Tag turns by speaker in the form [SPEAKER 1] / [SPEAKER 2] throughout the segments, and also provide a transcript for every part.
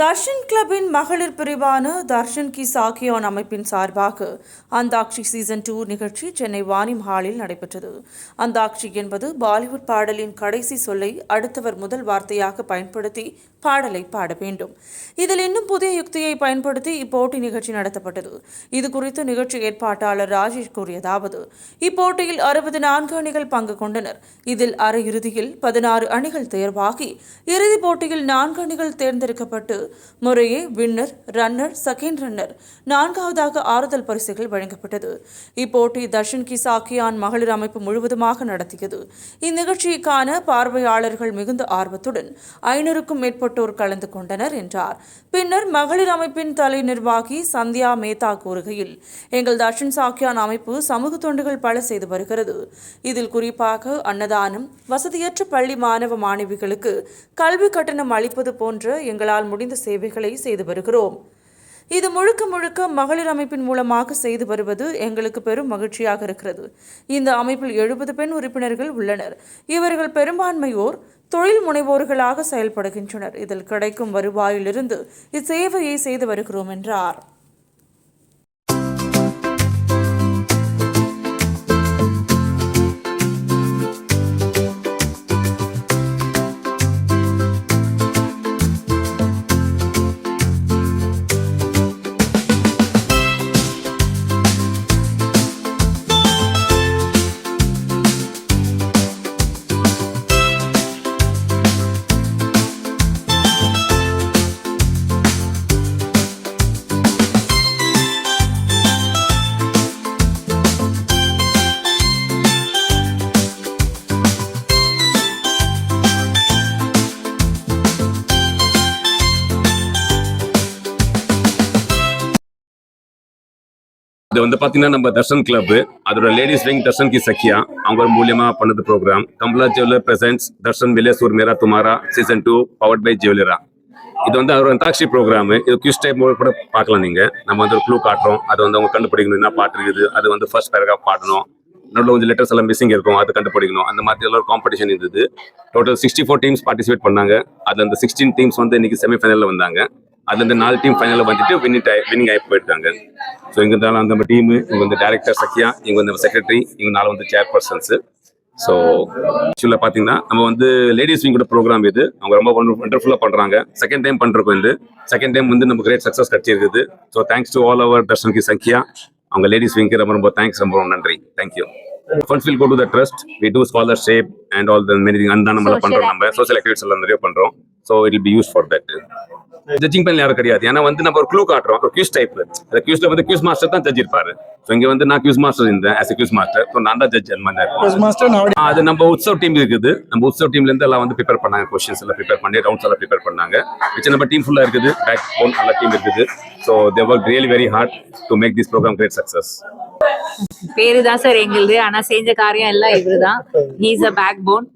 [SPEAKER 1] தர்ஷன் கிளப்பின் மகளிர் பிரிவான தர்ஷன் கி சாக்கியான் அமைப்பின் சார்பாக அந்தாக்ஷி சீசன் டூ நிகழ்ச்சி சென்னை வாணிம் ஹாலில் நடைபெற்றது. அந்தாக்ஷி என்பது பாலிவுட் பாடலின் கடைசி சொல்லை அடுத்தவர் முதல் வார்த்தையாக பயன்படுத்தி பாடலை பாட வேண்டும். இதில் இன்னும் புதிய யுக்தியை பயன்படுத்தி இப்போட்டி நிகழ்ச்சி நடத்தப்பட்டது. இது குறித்து நிகழ்ச்சி ஏற்பாட்டாளர் ராஜேஷ் கூறியதாவது இப்போட்டியில் அறுபது நான்கு அணிகள் பங்கு கொண்டனர். இதில் அரையிறுதியில் பதினாறு அணிகள் தேர்வாகி இறுதிப் போட்டியில் நான்கு அணிகள் தேர்ந்தெடுக்கப்பட்டு முறையே வின்னர் ரன்னர் செகண்ட் ரன்னர் நான்காவதாக ஆறுதல் பரிசுகள் வழங்கப்பட்டது. இப்போட்டி தர்ஷன் கி. சாக்கியான் மகளிர் அமைப்பு முழுவதுமாக நடத்தியது. இந்நிகழ்ச்சிக்கான பார்வையாளர்கள் மிகுந்த ஆர்வத்துடன் ஐநூறுக்கும் மேற்பட்டோர் கலந்து கொண்டனர் என்றார். பின்னர் மகளிர் அமைப்பின் தலை நிர்வாகி சந்தியா மேத்தா கூறுகையில் எங்கள் தர்ஷன் சாக்கியான் அமைப்பு சமூக தொண்டுகள் பல செய்து வருகிறது. இதில் குறிப்பாக அன்னதானம் வசதியற்ற பள்ளி மாணவ மாணவிகளுக்கு கல்வி கட்டணம் அளிப்பது போன்ற எங்களால் முடிந்த சேவைகளை செய்து வருகிறோம். இது முழுக்க முழுக்க மகளிர் அமைப்பின் மூலமாக செய்து வருவது எங்களுக்கு பெரும் மகிழ்ச்சியாக இருக்கிறது. இந்த அமைப்பில் எழுபது பெண் உறுப்பினர்கள் உள்ளனர். இவர்கள் பெரும்பான்மையோர் தொழில் முனைவோர்களாக செயல்படுகின்றனர். இதில் கிடைக்கும் வருவாயிலிருந்து இச்சேவையை செய்து வருகிறோம் என்றார்.
[SPEAKER 2] இது வந்து பாத்தீங்கன்னா நம்ம தர்ஷன் கிளப் அதோட லேடிஸ் விங் தர்ஷன் கி சக்கியா. அவங்க மூலியமா பண்ணது program Kamla jeweller presents Darshan வில்லேசூர் Mera Tumhara season two powered by jewellers இது வந்து அவர் அந்தாட்சி ப்ரோக்ராம் இது கியூஸ் டைப் கூட பார்க்கலாம் நீங்க. நம்ம வந்து ஒரு க்ளூ காட்டுறோம். அது வந்து அவங்க கண்டுபிடிக்கணும். என்ன பாட்டு இருக்குது? அது வந்து ஃபர்ஸ்ட் பேராகிராஃப் பாடணும். நடுவில் கொஞ்சம் லெட்டர்ஸ் எல்லாம் மிஸ்ஸிங் இருக்கும். அது கண்டுபிடிக்கணும். அந்த மாதிரி எல்லாம் ஒரு காம்படிஷன் இருந்தது. Total sixty four teams participate பண்ணாங்க. அது அந்த சிக்ஸ்டீன் டீம்ஸ் வந்து இன்னைக்கு செமிஃபைனலில் வந்தாங்க. அதுல இந்த நாலு டீம் ஃபைனலில் வந்துட்டு வின்னிங் வின்னிங் ஆகி போயிருக்காங்க ஸோ இங்க இருந்தாலும் அந்த டீம் இங்க வந்து டேரக்டர் சக்கியா இங்க வந்து செக்ரட்டரி இவங்க நாலு வந்து சேர்பர்சன்ஸ் ஸோ ஆக்சுவலாக பார்த்தீங்கன்னா நம்ம வந்து லேடிஸ் விங்கோட ப்ரோக்ராம் இது. அவங்க ரொம்ப ஒண்டர்ஃபுல்லாக பண்ணுறாங்க செகண்ட் டைம் பண்ணுறதுக்கு வந்து செகண்ட் டைம் வந்து நம்ம கிரேட் சக்ஸஸ் கிடைச்சிருக்குது. So thanks to all our Darshan ki Sakhiya அவங்க லேடிஸ் விங்க்கு ரொம்ப ரொம்ப தேங்க்ஸ் ரொம்ப நன்றி. Thank you funds will go to the trust we do scholarship and all the many அந்த நம்ம பண்றோம் நம்ம. சோஷியல் ஆக்டிவிட்டிஸ் எல்லாம் நிறைய பண்றோம். So it will be use for that judging panel யாரும் கிடையாது. ஏன்னா வந்து நம்ம ஒரு க்ளூ காட்டுறோம். ஒரு கியூஸ் டைப் அந்த கியூஸ்ல வந்து கியூஸ் மாஸ்டர் தான் ஜட்ஜ் இருப்பாரு. ஸோ இங்க வந்து நான் கியூஸ் மாஸ்டர் இருந்தேன். ஆஸ் கியூஸ் மாஸ்டர் ஸோ நான் தான் ஜட்ஜ்.
[SPEAKER 3] மாஸ்டர்
[SPEAKER 2] அது நம்ம உற்சவ் டீம் இருக்குது. நம்ம உற்சவ் டீம்ல இருந்து எல்லாம் வந்து ப்ரிப்பேர் பண்ணாங்க. கொஸ்டின்ஸ் எல்லாம் ப்ரிப்பேர் பண்ணி ரவுண்ட்ஸ் எல்லாம் ப்ரிப்பேர் பண்ணாங்க. மிச்சம் நம்ம டீம் ஃபுல்லா இருக்குது. பேக் போன் நல்ல டீம் இருக்குது. So they work really very hard to make this program great success
[SPEAKER 4] பேரு தான் சார் எங்களுது. ஆனா செஞ்ச காரியம் எல்லாம் இவருதான். ஹீஸ் அ பேக் போன்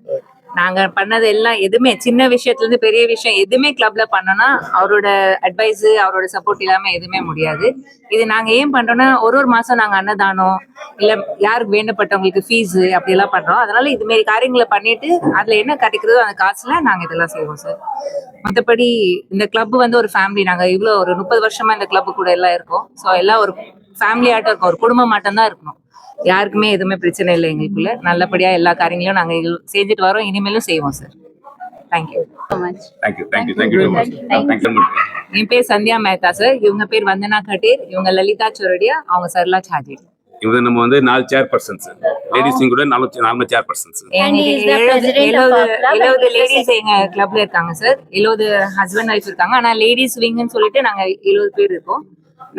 [SPEAKER 4] நாங்க பண்ணது எல்லாம் எதுவுமே சின்ன விஷயத்துல இருந்து பெரிய விஷயம் எதுவுமே கிளப்ல பண்ணோம்னா அவரோட அட்வைஸ் அவரோட சப்போர்ட் இல்லாம எதுவுமே முடியாது. இது நாங்க ஏன் பண்றோம்னா ஒரு ஒரு மாசம் நாங்க அன்னதானம் இல்ல யாருக்கு வேண்டப்பட்டவங்களுக்கு ஃபீஸ் அப்படி எல்லாம் பண்றோம். அதனால இது மாதிரி காரியங்களை பண்ணிட்டு அதுல என்ன கிடைக்கிறதோ அந்த காசுல நாங்க இதெல்லாம் செய்வோம் சார் மற்றபடி இந்த கிளப் வந்து ஒரு ஃபேமிலி நாங்க இவ்வளவு ஒரு முப்பது வருஷமா இந்த கிளப் கூட எல்லாம் இருக்கோம். ஸோ எல்லாம் ஒரு ஃபேமிலி ஆட்டம் இருக்கும். ஒரு குடும்பம் மாட்டம் தான் இருக்கணும். யாருக்குமே எதுவுமே பிரச்சனை இல்லை எங்களுக்குள்ள. நல்லபடியா எல்லா காரியங்களையும் நாங்க செஞ்சுட்டு வரோம். இனிமேலும் செய்வோம் சார் தேங்க்யூ என் பேர் சந்தியா மேத்தா சார் இவங்க பேர் வந்தனா கட்டீர். இவங்க லலிதா சொரடியா அவங்க சர்லா சாஜி
[SPEAKER 2] இவங்க நம்ம வந்து நாலு சேர் பர்சன்ஸ் லேடிஸ் கூட நாலு நாலு சேர் பர்சன்ஸ்
[SPEAKER 4] எழுபது லேடிஸ் எங்க கிளப்ல இருக்காங்க சார் எழுபது ஹஸ்பண்ட் ஒய்ஃப் இருக்காங்க. ஆனா லேடிஸ் விங்னு சொல்லிட்டு நாங்க எழுபது பேர் இருக்கோம்.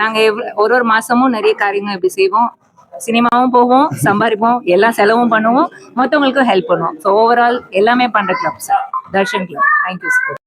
[SPEAKER 4] நாங்க ஒரு ஒரு மாசமும் நிறைய காரியங்கள் இப்படி செய்வோம். சினிமாவும் போவோம் சம்பாதிப்போம் எல்லா செலவும் பண்ணுவோம் மற்றவங்களுக்கும் ஹெல்ப் பண்ணுவோம். ஸோ ஓவரால் எல்லாமே பண்ற club sir Darshan club thank you sir